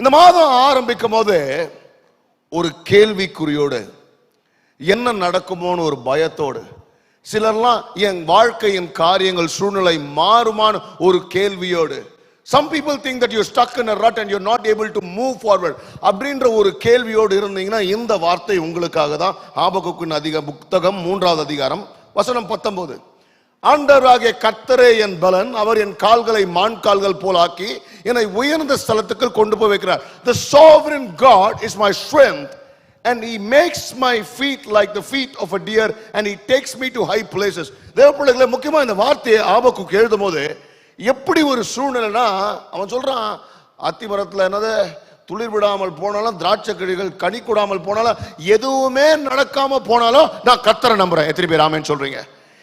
இந்த மாதம் ஆரம்பிக்கும் போது ஒரு கேள்விக்குறியோடு என்ன நடக்குமோன்னு ஒரு பயத்தோடு சிலர்லாம் என் வாழ்க்கையின் காரியங்கள் சூழ்நிலை மாறுமான ஒரு கேள்வியோடு some people think that you stuck in rut and you not able to move forward அப்படின்ற ஒரு கேள்வியோடு இருந்தீங்கன்னா இந்த வார்த்தை உங்களுக்காக தான். ஆபகுக்கின் அதிக புத்தகம் மூன்றாவது அதிகாரம் வசனம் பத்தொன்பது ஆண்டவராகிய கத்தரே என் பலன் அவர் என் கால்களை மான் கால்கள் போலாக்கி என்னை உயர்ந்த ஸ்தலத்துக்கு கொண்டு போய் வைக்கிறார். The sovereign God is my strength and he makes my feet like the feet of a deer and he takes me to high places தேவ முக்கியமாக இந்த வார்த்தையை ஆபக்குக்கு எழுதும் போது எப்படி ஒரு சூழ்நிலைனா அவன் சொல்கிறான் அத்திமரத்தில் என்னது துளிர் விடாமல் போனாலும் திராட்சை கிழிகள் கனி கூடாமல் போனாலும் எதுவுமே நடக்காமல் போனாலும் நான் கத்தரை நம்புறேன். எத்தனை பேர் ஆமேன்னு சொல்கிறீங்க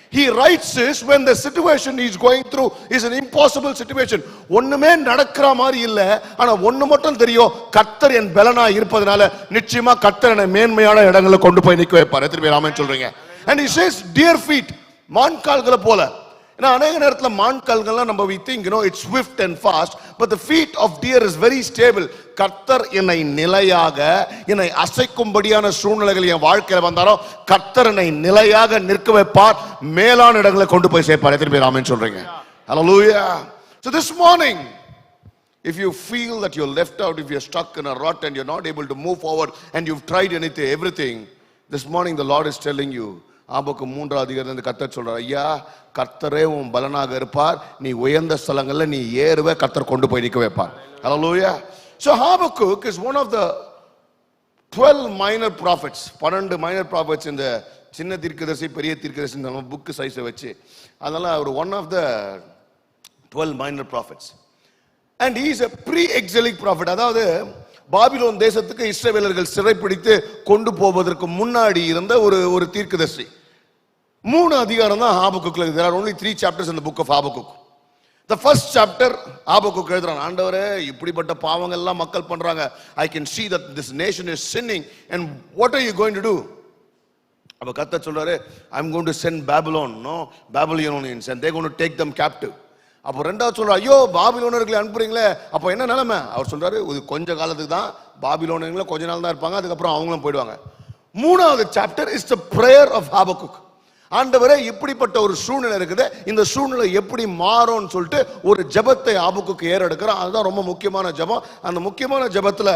He writes this when the situation he's going through is an impossible situation. ஒண்ணுமே நடக்கிற மாதிரி இல்ல. ஆனா ஒண்ணு மட்டும் தெரியும். கர்த்தர் என் பலனா இருப்பதனால நிச்சயமா கர்த்தர் என்னை மேன்மையான இடங்களை கொண்டு போய் நிக்க வைப்பார். எத்தனை பேர் ஆமென் சொல்றீங்க? And he says dear feet மான் கால்களை போல. ஏன்னா அநேக நேரத்தில் மான்கல்கள்லாம் நம்ம we think you know it's swift and fast but the feet of deer is very stable கர்த்தர் என்னை நிலையாக என்னை அசைக்கும்படியான சூழ்நிலைகள் என் வாழ்க்கையில் வந்தாரோ கர்த்தர் என்னை நிலையாக நிற்க வைப்பார் மேலான இடங்களை கொண்டு போய் சேர்ப்பார் எத்தனை பேர் ஆமேன்னு சொல்றீங்க hallelujah so this morning if you feel that you're left out, if you're stuck in a rut and you're not able to move forward and you've tried anything, everything, this morning the Lord is telling you, ஆபக்கு மூன்றாவது இந்த கத்தர் சொல்கிறார் ஐயா கர்த்தரே உன் பலனாக இருப்பார். நீ உயர்ந்த ஸ்தலங்களில் நீ ஏறுவ கர்த்தர் கொண்டு போய் நிற்க வைப்பார். Hallelujah. So Habakkuk is one of the 12 minor prophets. பன்னெண்டு மைனர் ப்ராஃபிட்ஸ் இந்த சின்ன தீர்க்கதரிசி பெரிய தீர்க்கதரிசி நம்ம புக்கு சைஸை வச்சு. அதனால் அவர் one of the twelve minor prophets and is a pre exilic prophet அதாவது பாபிலோன் தேசத்துக்கு இஸ்ரவேலர்கள் சிறைப்பிடித்து கொண்டு போவதற்கு முன்னாடி இருந்த ஒரு ஒரு தீர்க்கதர்சி. மூணு அதிகாரம் தான் ஹாபக்குக்ல இருக்குது. ஆர் are த்ரீ சாப்டர்ஸ் இந்த book of of the first chapter chapter எழுதுறான் ஆண்டவரே இப்படிப்பட்ட பாவங்கள்லாம் மக்கள் பண்ணுறாங்க I can see that this nation is sinning and what are you going to do அப்போ கத்த சொல்கிறாரு I am going to send Babylon no Babylonians and they going to take them captive அப்போ ரெண்டாவது சொல்கிறார் ஐயோ பாபிலோனர்களை அனுப்புறீங்களே. அப்போ என்ன நிலைமை? அவர் சொல்கிறாரு இது கொஞ்ச காலத்துக்கு தான் பாபிலோனர்களை கொஞ்ச நாள் தான் இருப்பாங்க அதுக்கப்புறம் அவங்களும் போயிடுவாங்க. மூணாவது chapter is the prayer of Habakkuk ஆண்டவரே இப்படிப்பட்ட ஒரு சூழ்நிலை இருக்குது. இந்த சூழ்நிலை எப்படி மாறும்னு சொல்லிட்டு ஒரு ஜெபத்தை ஆபுக்கு ஏறெடுக்கிறான். அதுதான் ரொம்ப முக்கியமான ஜெபம். அந்த முக்கியமான ஜெபத்துல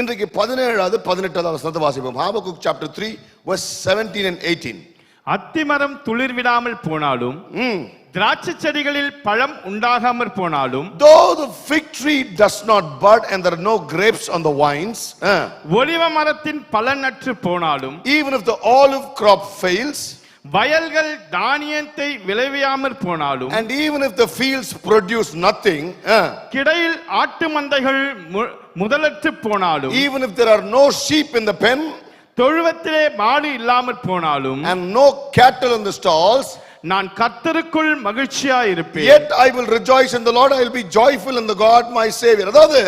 இன்றைக்கு பதினேழாவது பதினெட்டாவது வசனத்தை வாசிப்போம். Habakkuk chapter three verse seventeen and eighteen அத்திமரம் துளிர் விடாமல் போனாலும் திராட்சை செடிகளில் பழம் உண்டாகாமற் போனாலும் fig tree does not bud and there are no grapes on the vines, uh, ஒலிவ மரத்தின் பலனற்று போனாலும் even if the olive crop fails, வயல்கள் தானியத்தை விளைவியாமற் போனாலும் and even if the fields produce nothing, uh, கிடையில் ஆட்டு மந்தைகள் முதலற்று போனாலும் even if there are no sheep in the pen தொழுவத்திலே மாடு இல்லாமற் போனாலும் and no cattle in the stalls, நான் கர்த்தருக்குள் மகிழ்ச்சியா இருப்பேன் yet I will rejoice in the Lord, I will be joyful in the God my Savior. அதாவது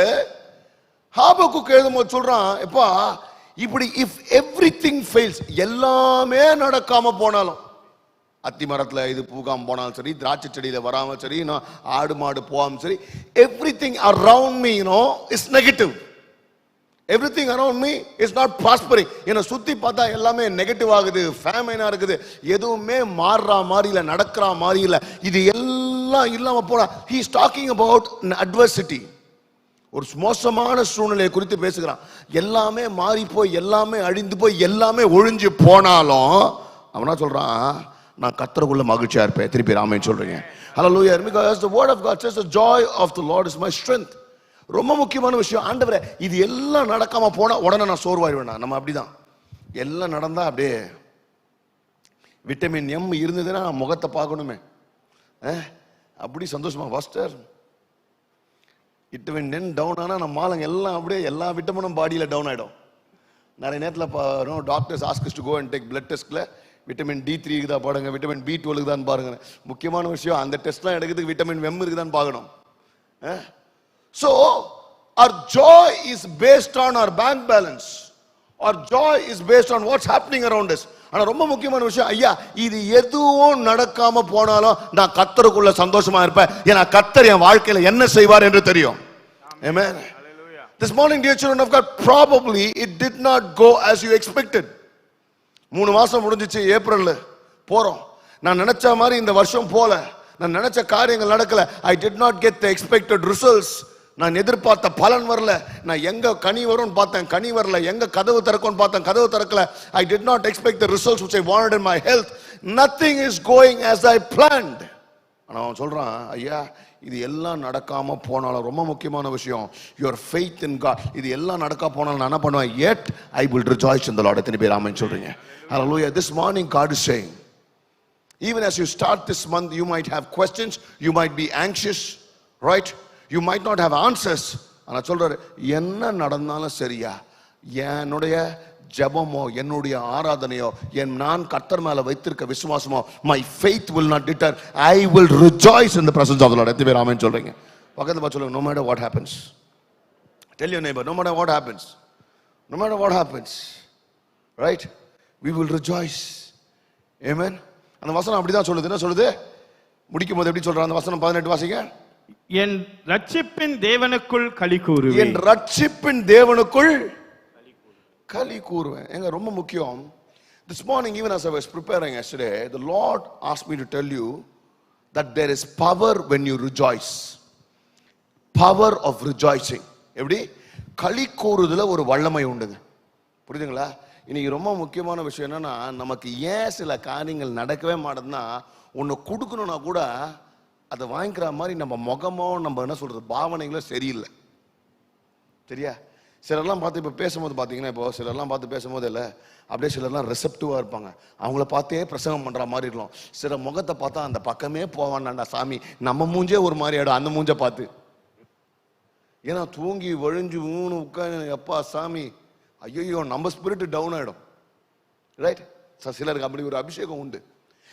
ஹாபக்குக் எழுதும்போது சொல்றான் எப்பா இப்படி இஃப் எவ்ரி திங் ஃபெயில்ஸ் எல்லாமே நடக்காம போனாலும் அத்தி மரத்தில் இது பூகாமல் போனாலும் சரி திராட்சை செடியில் வராமல் சரி இன்னும் ஆடு மாடு போகாமல் சரி everything around me you know is negative everything around me is not prospering என்னை சுற்றி பார்த்தா எல்லாமே நெகட்டிவ் ஆகுது ஃபேமைனாக இருக்குது எதுவுமே மாறுற மாதிரி இல்லை நடக்கிற மாதிரி இல்லை. இது எல்லாம் இல்லாமல் போனால் he is talking about adversity ஒரு மோசமான சூழ்நிலையை குறித்து பேசுகிறான். எல்லாமே மாறி போய் எல்லாமே அழிந்து போய் எல்லாமே ஒழிஞ்சு போனாலும் அவனா சொல்றான் நான் கத்தருக்குள்ள மகிழ்ச்சியா இருப்பேன். திருப்பி ராமன் சொல்றீங்க. ஹalleluya because the word of God says the joy of the Lord is my strength ரொம்ப முக்கியமான விஷயம் ஆண்டவரே இது எல்லாம் நடக்காம போனா உடனே நான் சோர்வாயிருவேன் நம்ம அப்படிதான். எல்லாம் நடந்தா அப்படியே விட்டமின் எம் இருந்ததுன்னா முகத்தை பார்க்கணுமே. அப்படி சந்தோஷமா pastor it when ten down ஆனால் நம்ம ஆளுங்க எல்லாம் அப்படியே எல்லா விட்டமினும் பாடியில் டவுன் ஆகிடும் நிறைய நேரத்தில் பாருங்க doctors asks to go and take blood டெஸ்ட்டில் விட்டமின் டி த்ரீ தான் பாருங்க விட்டமின் பி டுவெலுக்கு தான் பாருங்க. முக்கியமான விஷயம் அந்த டெஸ்ட்லாம் எடுக்கிறதுக்கு விட்டமின் வெம் இருக்குதான்னு பார்க்கணும். So our joy is based on our bank balance. Our joy is based on what's happening around us. ஆனா ரொம்ப முக்கியமான விஷயம் ஐயா இது எதுவும் நடக்காம போனாலும் நான் கத்தருக்குள்ள சந்தோஷமா இருப்பேன். ஏன்னா கத்தர் என் வாழ்க்கையில என்ன செய்வார் என்று தெரியும். This morning, dear children of God, probably it did not go as you expected. மூணு மாசம் முடிஞ்சிச்சு ஏப்ரல்ல. போறோம். நான் நினைச்ச மாதிரி இந்த வருஷம் போல. நான் நினைச்ச காரியங்கள் நடக்கல. I did not get the expected results நான் எதிர்பார்த்த பலன் வரல. நான் எங்க கனி வரும்னு பார்த்தேன் கனி வரல. எங்க கதவு திறக்கும்னு பார்த்தேன் கதவு திறக்கல. I did not expect the results which I wanted in my health nothing is going as I planned ஆனால் அவன் சொல்கிறான் ஐயா இது எல்லாம் நடக்காம போனாலும் ரொம்ப முக்கியமான விஷயம். யுவர் ஃபெய்த் இன் காட் இது எல்லாம் நடக்காம போனாலும் நான் என்ன பண்ணுவேன்? Yet I will rejoice in the Lord lord. எத்தனை பேர் ஆமென் சொல்றீங்க. Morning God morning god is saying even as you start this month you might have questions. You might be anxious. Right? You might not have answers ஆனால் சொல்கிறார் என்ன நடந்தாலும் சரியா என்னுடைய ஜபமோ என்னுடைய ஆராதனையோ என் நான் கத்தர் மேலே வைத்திருக்க விசுவாசமோ my faith will not teeter I will rejoice in the presence of Lord எத்தனை பேர் ஆமேன்னு சொல்கிறீங்க பக்கத்தில் பார்த்து சொல்லுங்கள் no matter what happens tell you neighbour no matter what happens no matter what happens right we will rejoice ஏமேன் அந்த வசனம் அப்படி தான் சொல்லுது என்ன சொல்லுது முடிக்கும் போது எப்படி சொல்கிறேன் அந்த வசனம் பதினெட்டு வாசிங்க என் ரட்சிப்பின் தேவனுக்குள் களி கூறுவேன். என் ரட்சிப்பின் தேவனுக்குள் களி கூறுவேன். எங்க ரொம்ப முக்கியம். This morning even as i was preparing yesterday the as me to tell you that there is power when you rejoice power of rejoicing எப்படி? களி கூறுதல ஒரு வல்லமை உண்டுங்க. புரியுதுங்களா? இன்னைக்கு ரொம்ப முக்கியமான விஷயம் என்னன்னா நமக்கு ஏன் சில காரியங்கள் நடக்கவே மாட்டேதுன்னா ஒன்று கொடுக்கணும்னா கூட அதை வாங்கிக்கிற மாதிரி நம்ம முகமோ நம்ம என்ன சொல்றது பாவனைகளோ சரியில்லை. சரியா? சிலர்லாம் பார்த்து இப்போ பேசும்போது பார்த்தீங்கன்னா இப்போ சிலர்லாம் பார்த்து பேசும்போது இல்லை அப்படியே சிலர்லாம் ரிசப்டிவாக இருப்பாங்க. அவங்கள பார்த்தே பிரசங்கம் பண்ணுற மாதிரி இருக்கும் சில முகத்தை பார்த்தா அந்த பக்கமே போவான்டா சாமி நம்ம மூஞ்சே ஒரு மாதிரி ஆடும் அந்த மூஞ்சை பார்த்து. ஏன்னா தூங்கி வழிஞ்சு ஊனு உட்காந்து எப்பா சாமி ஐயோ நம்ம ஸ்பிரிட் டவுன் ஆகிடும் ரைட் சிலருக்கு அப்படி ஒரு அபிஷேகம் உண்டு.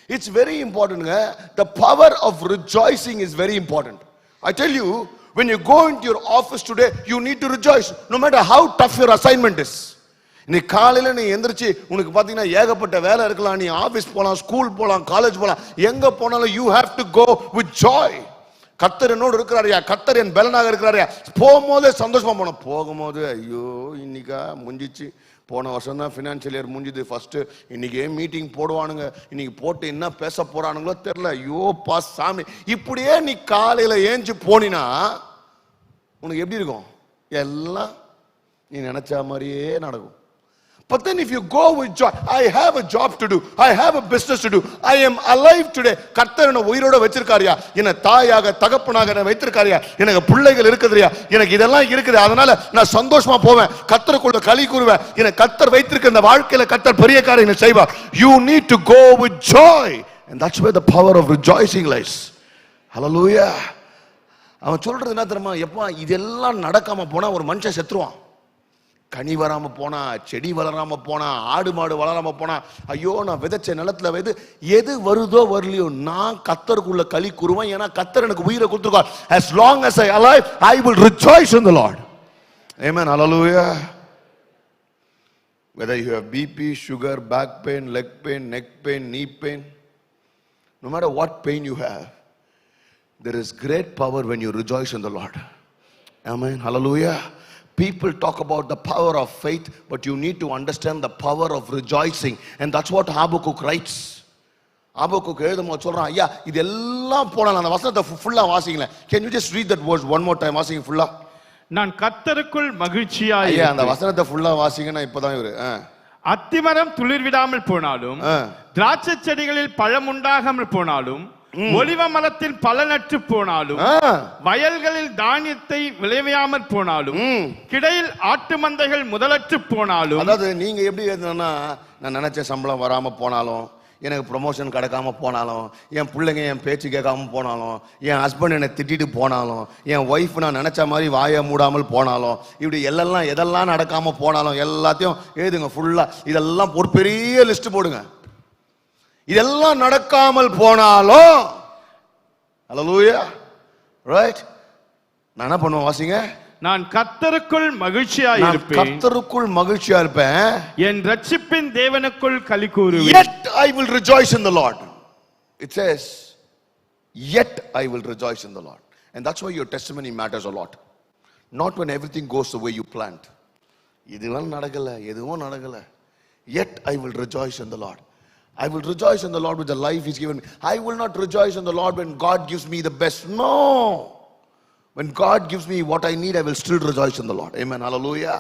It's very இம்பார்ட்டன்ட்ங்க the power of rejoicing is very important I tell you when you go into your office today you need to rejoice no matter how tough your assignment is. நீ காலையில் நீ எந்திரிச்சு உனக்கு பார்த்தீங்கன்னா ஏகப்பட்ட வேலை இருக்கலாம். நீ ஆஃபீஸ் போகலாம் ஸ்கூல் போகலாம் காலேஜ் போகலாம் எங்கே போனாலும் you have to go with joy கத்தர் என்னோடு இருக்கிறாரியா கத்தர் என் பலனாக இருக்கிறாரியா போகும்போதே சந்தோஷமாக போனோம். போகும்போது ஐயோ இன்னைக்கா முடிஞ்சிச்சு போன வருஷம் தான் ஃபினான்ஷியல் இயர் முடிஞ்சுது. ஃபஸ்ட்டு இன்றைக்கி மீட்டிங் போடுவானுங்க. இன்னைக்கு போட்டு என்ன பேச போகிறானுங்களோ தெரில ஐயோ பா சாமி. இப்படியே நீ காலையில் ஏஞ்சி போனினா உனக்கு எப்படி இருக்கும்? எல்லாம் நீ நினச்சா மாதிரியே நடக்கும். But then if you go with joy, I have a job to do. I have a business to do. I am alive today. கர்த்தர் என்ன உயிரோட வச்சிருக்காரியா? என்ன தாயாக தகப்பனாக என்ன வைத்திருக்காரியா? எனக்கு பிள்ளைகள் இருக்குதுயா? எனக்கு இதெல்லாம் இருக்குது. அதனால நான் சந்தோஷமா போவேன். கர்த்தருக்குள்ள களி கூறுவேன். எனக்கு கர்த்தர் வைத்திருக்க இந்த வாழ்க்கையில கர்த்தர் பெரிய காரியங்களை செய்வார். You need to go with joy and that's way the power of rejoicing lies hello அவன் சொல்றது என்ன தெரியுமா? எப்பா இதெல்லாம் நடக்காம போனா ஒரு மனுஷன் செத்துருவான். கனி வராமல் போனா செடி வளராம போனா ஆடு மாடு வளராம போனா ஐயோ நான் விதைச்ச நிலத்துல வந்து எது வருதோ வரலையோ நான் கத்தருக்குள்ள களி கூறுவேன் ஏன்னா கத்தர் எனக்கு உயிரை கொடுத்துருக்கார் as long as I alive I will rejoice in the Lord amen hallelujah whether you have BP sugar back pain leg pain neck pain knee pain no matter what pain you have there is great power when you rejoice in the Lord Amen. Hallelujah. People talk about the power of faith, but you need to understand the power of rejoicing. And that's what Habakkuk writes. ஆபோக்கு எழுதும்போது சொல்றான் ஐயா இது எல்லாம் போனால் அந்த வசனத்தை ஃபுல்லா வாசிங்களேன் can you just read that words one more time வாசிங்க ஃபுல்லா நான் கத்தருக்குள் மகிழ்ச்சியாய் ஐயா அந்த. வசனத்தை ஃபுல்லா வாசிங்கன்னா இப்பதான் இவரு. அத்திமரம் துளிர்விடாமல் போனாலும் ஆ. திராட்சை செடிகளில் பழம் உண்டாகாமல் போனாலும் ஒலிவ மரத்தில் பலனற்று போனாலும். வயல்களில் தானியத்தை விளைவியாமற் போனாலும் கிடையில் ஆட்டு மந்தைகள் முதலற்று போனாலும் அதாவது நீங்க எப்படி எழுதுனா நான் நினைச்ச சம்பளம் வராம போனாலும் எனக்கு ப்ரொமோஷன் கிடைக்காம போனாலும் என் பிள்ளைங்க என் பேச்சு கேட்காம போனாலும் என் ஹஸ்பண்ட் என்னை திட்டிட்டு போனாலும் என் ஒய்ஃப் நான் நினைச்ச மாதிரி வாயை மூடாமல் போனாலும் இப்படி எல்லாம் எதெல்லாம் நடக்காம போனாலும் எல்லாத்தையும் எழுதுங்க ஃபுல்லா இதெல்லாம் ஒரு பெரிய லிஸ்ட் போடுங்க. இதெல்லாம் நடக்காமல் போனாலும் ஹalleluya ரைட் நான் என்ன பண்ணுவேன் வாசிங்க நான் கத்தருக்குள் மகிழ்ச்சியாய் நான் இருப்பேன் கர்த்தருக்குள் மகிழ்ச்சியா இருப்பேன் என் ரட்சிப்பின் தேவனுக்குள் களி கூறுவேன் Yet I will rejoice in the Lord. It says, Yet I will rejoice in the Lord. And that's why your testimony matters a lot. Not when everything goes the way you planned இதெல்லாம் நடக்கல எதுவும் நடக்கல yet i will rejoice in the lord i will rejoice in the lord with the life he's given me i will not rejoice in the lord when god gives me the best no when god gives me what i need i will still rejoice in the lord amen hallelujah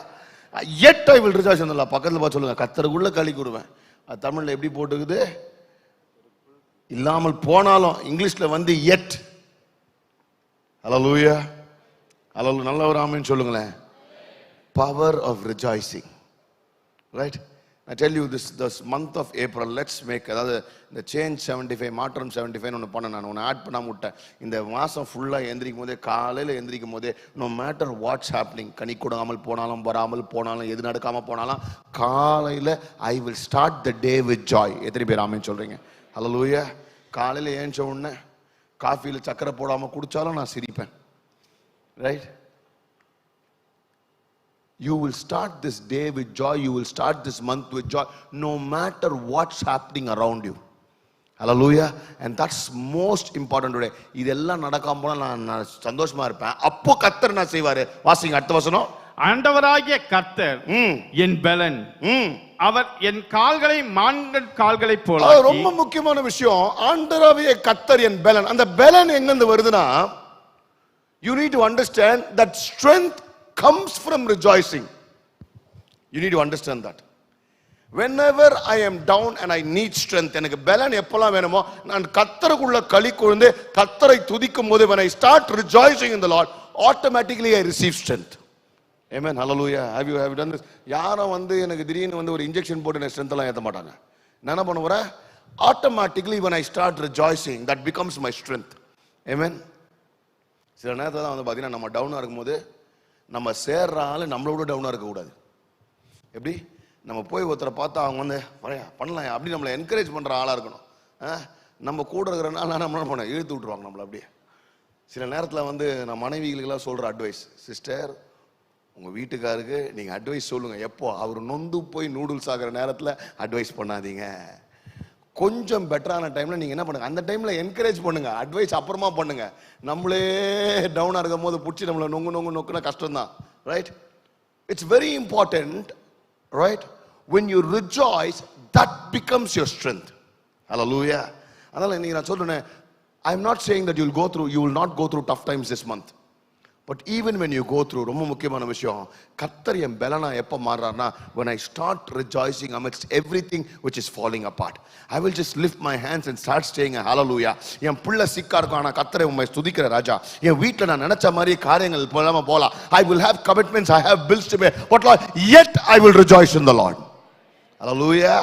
yet i will rejoice in the lord பக்கத்துல பார்த்து சொல்லுங்க கத்தருக்குள்ள களி கூறுவேன் அது தமிழில் எப்படி போட்டுக்குது இல்லாமல் போனாலும் இங்கிலீஷில் வந்து yet hallelujah ஹலோ நல்ல ஒரு ஆமென் சொல்லுங்களேன் power of rejoicing right I tell you this this month of April let's make அதாவது இந்த சேஞ்ச் செவன்ட்டி ஃபைவ் மாற்றம் செவன்ட்டி ஃபைவ் ஒன்று பண்ண நான். ஒன்று ஆட் பண்ணாம விட்டேன். இந்த மாதம் ஃபுல்லாக எந்திரிக்கும் போதே காலையில் எந்திரிக்கும் போதே நோ மேட்டர் வாட்ஸ் ஹேப்னிங் கனி கொடுக்காமல் போனாலும் வராமல் போனாலும் எது நடக்காமல் போனாலும் காலையில் I will start the day with joy எத்தனை பேர் ஆமென் சொல்கிறீங்க ஹalleluya காலையில் ஏஞ்ச உடனே காஃபியில் சக்கரை போடாமல் குடித்தாலும் நான் சிரிப்பேன். Right You will start this day with joy. You will start this month with joy, no matter what's happening around you. Hallelujah. And that's most important today. இதெல்லாம் நடக்காம போனா நான் நான் சந்தோஷமா இருப்பேன் அப்போ கத்தர் என்ன செய்வாரு வாசிங்க அடுத்த வசனம் ஆண்டவராகிய கர்த்தர் ம் என் பலன் அவர் என் கால்களை மான்கள் கால்களைப் போல ரொம்ப முக்கியமான விஷயம் ஆண்டராவிய கத்தர் என் பெலன் அந்த பெலன் எங்கிருந்து வருதுன்னா you need to understand that strength comes from rejoicing you need to understand that whenever I am down and I need strength எனக்கு பலன் எப்பெல்லாம் வேணுமோ நான் கத்தருக்குள்ள களி கொழுந்து கத்தரை துதிக்கும் போது when I start rejoicing in the Lord automatically I receive strength amen. Hallelujah have you have done this யாரும் வந்து எனக்கு திடீர்னு வந்து ஒரு இன்ஜெக்ஷன் போட்டு எனக்கு ஸ்ட்ரென்த் ஏற்ற மாட்டாங்க. நான் என்ன பண்ணுவேன்? Automatically when I start rejoicing that becomes my strength amen. சில நேரத்தில் தான் வந்து பார்த்தீங்கன்னா நம்ம டவுனாக இருக்கும்போது நம்ம சேர்ற ஆள் நம்மளோட டவுனாக இருக்கக்கூடாது. எப்படி? நம்ம போய் ஒருத்தரை பார்த்தா அவங்க வந்து பண்ணலாம் அப்படி நம்மளை என்கரேஜ் பண்ணுற ஆளாக இருக்கணும். ஆ? நம்ம கூட இருக்கிறனால நம்ம என்ன பண்ண இழுத்து விட்ருவாங்க நம்மளை அப்படியே. சில நேரத்தில் வந்து நான் மனைவிகளுக்கெல்லாம் சொல்கிற அட்வைஸ் சிஸ்டர் உங்கள் வீட்டுக்காருக்கு நீங்கள் அட்வைஸ் சொல்லுங்கள் எப்போ? அவர் நொந்து போய் நூடுல்ஸ் ஆகிற நேரத்தில் அட்வைஸ் பண்ணாதீங்க. கொஞ்சம் பெட்டரான டைமில் நீங்கள் என்ன பண்ணுங்க? அந்த டைமில் என்கரேஜ் பண்ணுங்க. அட்வைஸ் அப்புறமா பண்ணுங்க. நம்மளே டவுனாக இருக்கும் போது பிடிச்சி நம்மளை நொங்கு நொங்கு நொக்குனா கஷ்டம்தான். Right it's very important right when you rejoice that becomes your strength hallelujah அதனால இன்னைக்கு நான் சொல்றேன் I am not saying that you'll go through you will not go through tough times this month but even when you go through ரொம்ப முக்கியமான விஷயம் கத்தர் என் பலனா எப்போ மாறுறாருனா when I start rejoicing Amex everything which is falling apart I will just lift my hands and start staying hallelujah என் பிள்ளை சிக்கா இருக்கும் ஆனால் கத்தரை உண்மை துதிக்கிற ராஜா என் வீட்டில் நான் நினச்ச மாதிரி காரியங்கள் இல்லாமல் போகலாம் I will have commitments I have bills to pay but yet I will rejoice in the Lord hallelujah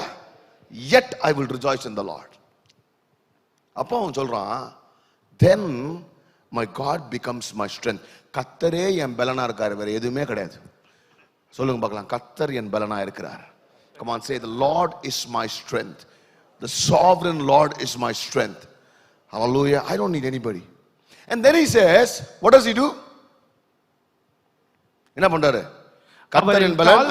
yet I will rejoice in the Lord அப்போ அவன் சொல்கிறான் then my God becomes my strength கத்தரே என் பலனா இருக்காரு. வேற எதுவுமே கிடையாது. சொல்லுங்க பார்க்கலாம். கத்தர் என் பலனா இருக்கிறார். Come on say the lord is my strength. The sovereign lord is my strength. Hallelujah. I don't need anybody. And then he says what does he do? என்ன பண்றாரு? கத்தர் என் பலன்.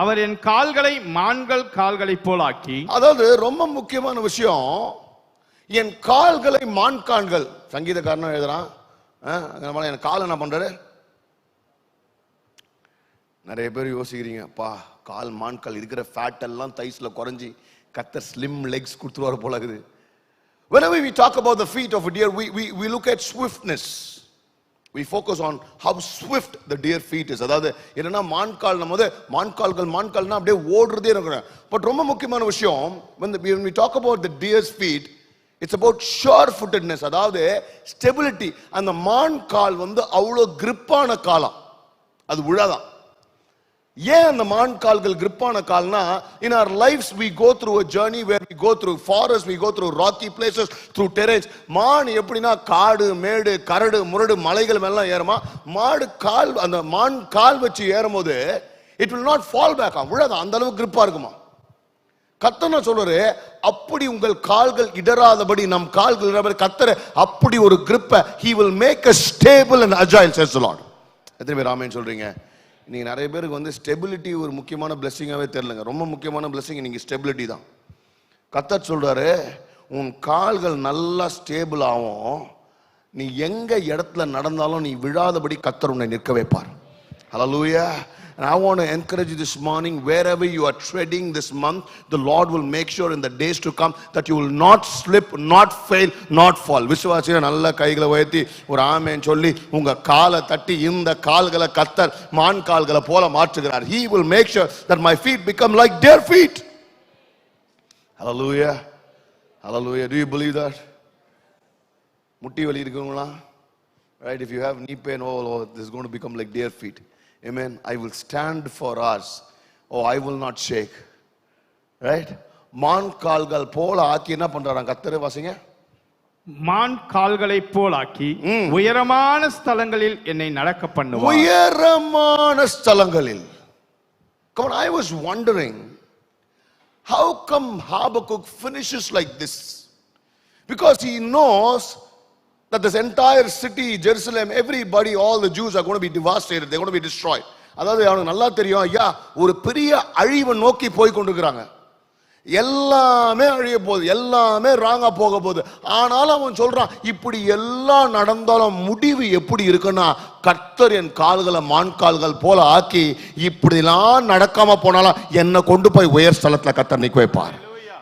அவர் என் கால்களை மான்கள் கால்களைப் போலாக்கி அதாவது ரொம்ப முக்கியமான விஷயம் என் கால்களை மான்கான்கள். சங்கீதக்காரனும் எழுதுறான். ஆ, அதனால என் கால் என்ன பண்ணுறாரு நிறைய பேர் யோசிக்கிறீங்க பா கால் மான்கால் இருக்கிற ஃபேட் எல்லாம் தைஸில் குறைஞ்சி கத்த ஸ்லிம் லெக்ஸ் கொடுத்துருவாரு போல இருக்குது. Whenever we talk about the feet of a deer we, we, we look at swiftness. We focus on how swift the deer feet is. அதாவது என்னன்னா மான்கால் நம்ம வந்து மான்கால்கள் மான்கால்னா அப்படியே ஓடுறதே இருக்கிறேன் பட் ரொம்ப முக்கியமான விஷயம் when, the, when we talk about the deer's feet it's about sure footedness அதாவது ஸ்டெபிலிட்டி அந்த மான் கால் வந்து அவ்வளோ கிரிப்பான காலம் அது விழாதான் ஏன் அந்த மான் கால்கள் கிரிப்பான கால்னா in our lifes we go through a journey where we go through forest we go through rocky places through terrace மான் எப்படின்னா காடு மேடு கரடு முரடு மலைகள் மேலாம் ஏறுமா? மாடு கால் அந்த மான் கால் வச்சு ஏறும்போது it will not fall back ஆகும் விழாதான் அந்த அளவுக்கு கிரிப்பாக இருக்குமா? கத்தனை சொல்றாரு? அப்படி உங்கள் கால்கள் இடராதபடி நம் கால்கள் இடராதபடி கத்தரை அப்படி ஒரு கிரிப்பை he will make a stable and agile says the எத்தனை பேர் ஆமேன்னு சொல்றீங்க? நீங்க நிறைய பேருக்கு வந்து ஸ்டெபிலிட்டி ஒரு முக்கியமான பிளெஸிங்காவே தெரிலங்க ரொம்ப முக்கியமான பிளெஸிங் நீங்க ஸ்டெபிலிட்டி தான். கத்தர் சொல்றாரு உன் கால்கள் நல்லா ஸ்டேபிள் ஆகும். நீ எங்க இடத்துல நடந்தாலும் நீ விழாதபடி கத்தர் உன்னை நிற்க வைப்பார். Hallelujah. And I want to encourage you this morning, wherever you are treading this month, the Lord will make sure in the days to come that you will not slip, not fail, not fall. விசுவாசிய நல்ல கைகளை உயர்த்தி ஒரு ஆமேன் சொல்லி உங்க காலை தட்டி இந்த கால்களை கத்தர் மான் கால்களை போல மாற்றுகிறார். He will make sure that my feet become like their feet. Hallelujah. Hallelujah. Do you believe that? முட்டி வலி இருக்குங்களா right if you have knee pain oh, oh this is going to become like deer feet amen i will stand for us oh i will not shake right மான் கால்கள் போல ஆக்கி என்ன பண்றாராம் கத்தரு வாசிங்க மான் கால்களைப் போலாக்கி உயரமான ஸ்தலங்களில் என்னை நடக்க பண்ணுவார் உயரமான ஸ்தலங்களில் come on i was wondering how come habakkuk finishes like this because he knows that this entire city jerusalem everybody all the jews are going to be devastated. They're going to be destroyed. அதாவது அவனுக்கு நல்லா தெரியும் ஐயா ஒரு பெரிய அழிவை நோக்கி போய் கொண்டிருக்கிறாங்க. எல்லாமே அழிய போகுது எல்லாமே ராங்கா போக போகுது. ஆனாலும் அவன் சொல்றான் இப்படி எல்லாம் நடந்தாலும் முடிவு எப்படி இருக்குன்னா கர்த்தர் என் கால்களை மான் கால்கள் போல ஆக்கி இப்படிலாம் நடக்காம போனாலும் என்னை கொண்டு போய் உயர் ஸ்தலத்துல கர்த்தர் நிக்க வைப்பார்.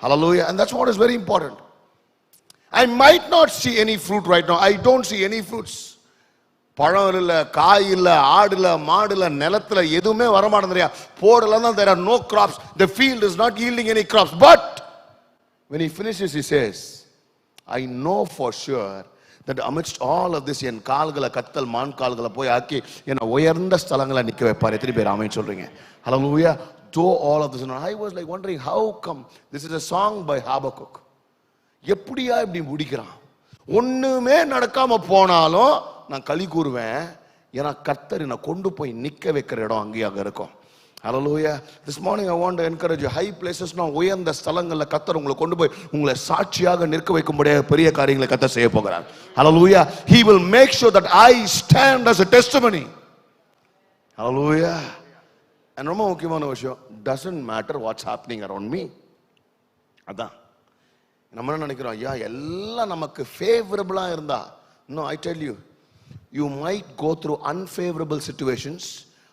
Hallelujah. And that's what is very important. I might not see any fruit right no I don't see any fruits பழம் இல்லை காய் இல்லை ஆடு இல்லை மாடு இல்லை நிலத்தில் எதுவுமே வரமாட்டேங்கிறியா போடலாம் தான் there no crops the field is not yielding any crops but when he finishes he says I know for sure that amidst all of this என் கால்களை கத்தல் மான் கால்களை போய் ஆக்கி என்னை உயர்ந்த ஸ்தலங்களை நிற்க வைப்பார் எத்தனை பேர் அமைன்னு சொல்கிறீங்க hallelujah though all of this I was like wondering how come this is a song by Habakkuk எப்படியா இப்படி முடிக்கிறான் ஒன்றுமே நடக்காமல் போனாலும் நான் களி கூறுவேன் ஏன்னா கர்த்தர் என்னை கொண்டு போய் நிற்க வைக்கிற இடம் அங்கேயாக இருக்கும் Hallelujah. This morning I want encourage high பிளேசஸ்னா உயர்ந்த ஸ்தலங்களில் கத்தர் உங்களை கொண்டு போய் உங்களை சாட்சியாக நிற்க வைக்கும்படியாக பெரிய காரியங்களை கத்தர் செய்ய போகிறார் Hallelujah. He will make sure that I stand as a testimony. Hallelujah. And ரொம்ப முக்கியமான விஷயம் doesn't matter what's happening around me அதான் நம்ம என்ன நினைக்கிறோம் ஐயா எல்லாம் நமக்கு ஃபேவரபுளாக இருந்தா இன்னும் I tell you you might go through unfavourable situations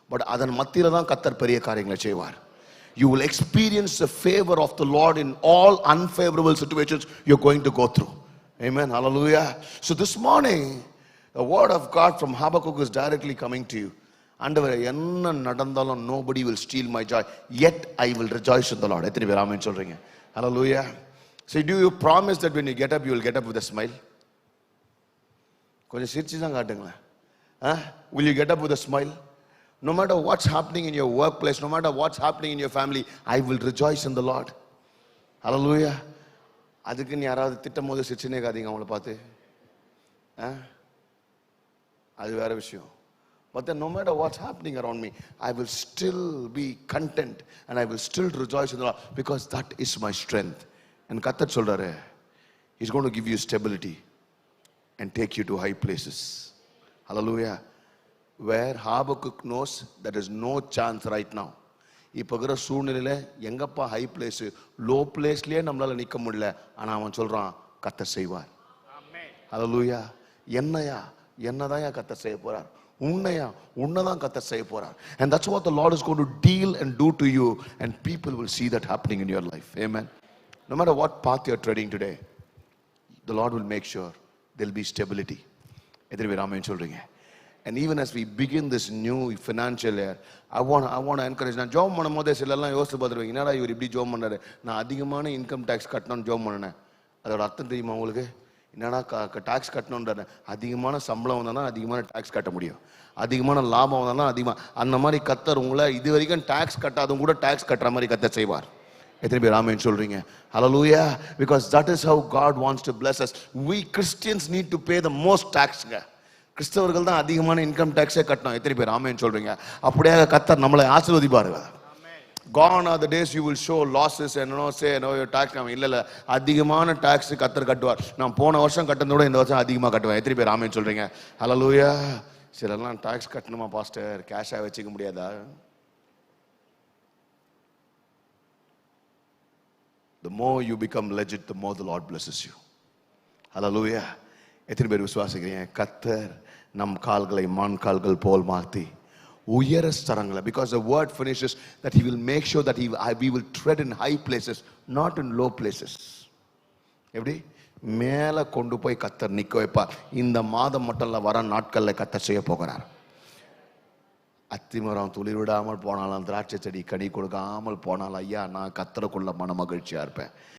but அதன் மத்தியில் தான் கத்தர் பெரிய காரியங்களை செய்வார் you will experience the favour of the Lord in all unfavourable situations you going to go through Amen. Hallelujah. So this morning, the word of God from Habakkuk is directly coming to you. ஆண்டவரே என்ன நடந்தாலும் nobody will steal my joy yet I will rejoice in the Lord எத்தனை பேர் ஆமென் சொல்றீங்க Hallelujah. சரி do you promise that when you get up you will get up with smile கொஞ்சம் சிரிச்சு தான் காட்டுங்களேன் ஆ will you get up with a smile no matter what's happening in your workplace, no matter what's in in family I will will rejoice in the Lord. Hallelujah. அதுக்குன்னு யாராவது திட்டம் போது சிரிச்சுனே காதீங்க அவங்கள பார்த்து ஆ அது வேற விஷயம் but no matter what's happening around me I will still be content and I will still rejoice in because that is my strength And கத்தர் He's going to give you stability and take you to high places. Hallelujah. Where Habakkuk knows there is no chance right now. இப்போ இருக்கிற சூழ்நிலையில எங்கப்பா high place low பிளேஸ்லயே நம்மளால நிக்க முடியல ஆனா அவன் சொல்றான் கத்த செய்வார் ஹalleluya என்னையா என்னதான் கத்த செய்ய போறார் உன்னையா உன்னதான் கத்த செய்ய போறார் and that's what the lord is going to deal and do to you and people will see that happening in your life amen no matter what path you're treading today the lord will make sure there'll be stability. எத்தனை பேர் ஆமென் சொல்றீங்க. And even as we begin this new financial year i want i want to encourage. நான் ஜோம் பண்ணும்போதே சிலர்லாம் யோசிச்சு பார்த்துருவேன் என்னடா இவர் இப்படி ஜோம் பண்ணாரு நான் அதிகமான இன்கம் டேக்ஸ் கட்டணும்னு ஜோம் பண்ணினேன். அதோட அர்த்தம் தெரியுமா உங்களுக்கு? என்னடா டேக்ஸ் கட்டணுன்ற அதிகமான சம்பளம் வந்தால் அதிகமான டேக்ஸ் கட்ட முடியும். அதிகமான லாபம் வந்தால் அதிகமாக அந்த மாதிரி கத்தர் உங்களை இது வரைக்கும் டேக்ஸ் கட்டாதவங்க கூட டாக்ஸ் கட்டுற மாதிரி கத்த செய்வார். எத்தனை பேர் ஆமென் சொல்றீங்க? Hallelujah because that is how God wants to bless us we Christians need to pay the most taxங்க. கிறிஸ்தவர்கள் தான் அதிகமான இன்கம் டேக்ஸே கட்டணும் எத்தனை பேர் ஆமென் சொல்றீங்க? அப்படியாக கத்தர் நம்மளை ஆசிர்வதிப்பாரு gone are the days you will show losses என்னோ சே know say நம்ம இல்லை இல்லை. அதிகமான டாக்ஸ் கத்தர் கட்டுவார். நான் போன வருஷம் கட்டினதோட விட இந்த வருஷம் அதிகமாக கட்டுவேன். எத்தனை பேர் ஆமென் சொல்றீங்க? ஹalleluya சிலர்லாம் டாக்ஸ் கட்டணுமா பாஸ்டர் கேஷாக வச்சுக்க முடியாதா? The more you become legit the more the Lord blesses you hallelujah எத்தனை பேர் விசுவாசிக்கிறீங்க கத்தர் நம் கால்களை மான் கால்கள் போல் மாற்றி உயர ஸ்தரங்களை because the word finishes that he will make sure that we will tread in high places not in low places எப்படி மேலே கொண்டு போய் கத்தர் நிற்க வைப்பார் இந்த மாதம் மட்டும் வர நாட்களில் கத்தர் செய்ய போகிறார் அத்திமரம் துளிர் விடாமல் போனாலும் திராட்சை செடி கனி கொடுக்காமல் போனாலும் ஐயா நான் கத்தருக்குள்ள மன மகிழ்ச்சியாக இருப்பேன்.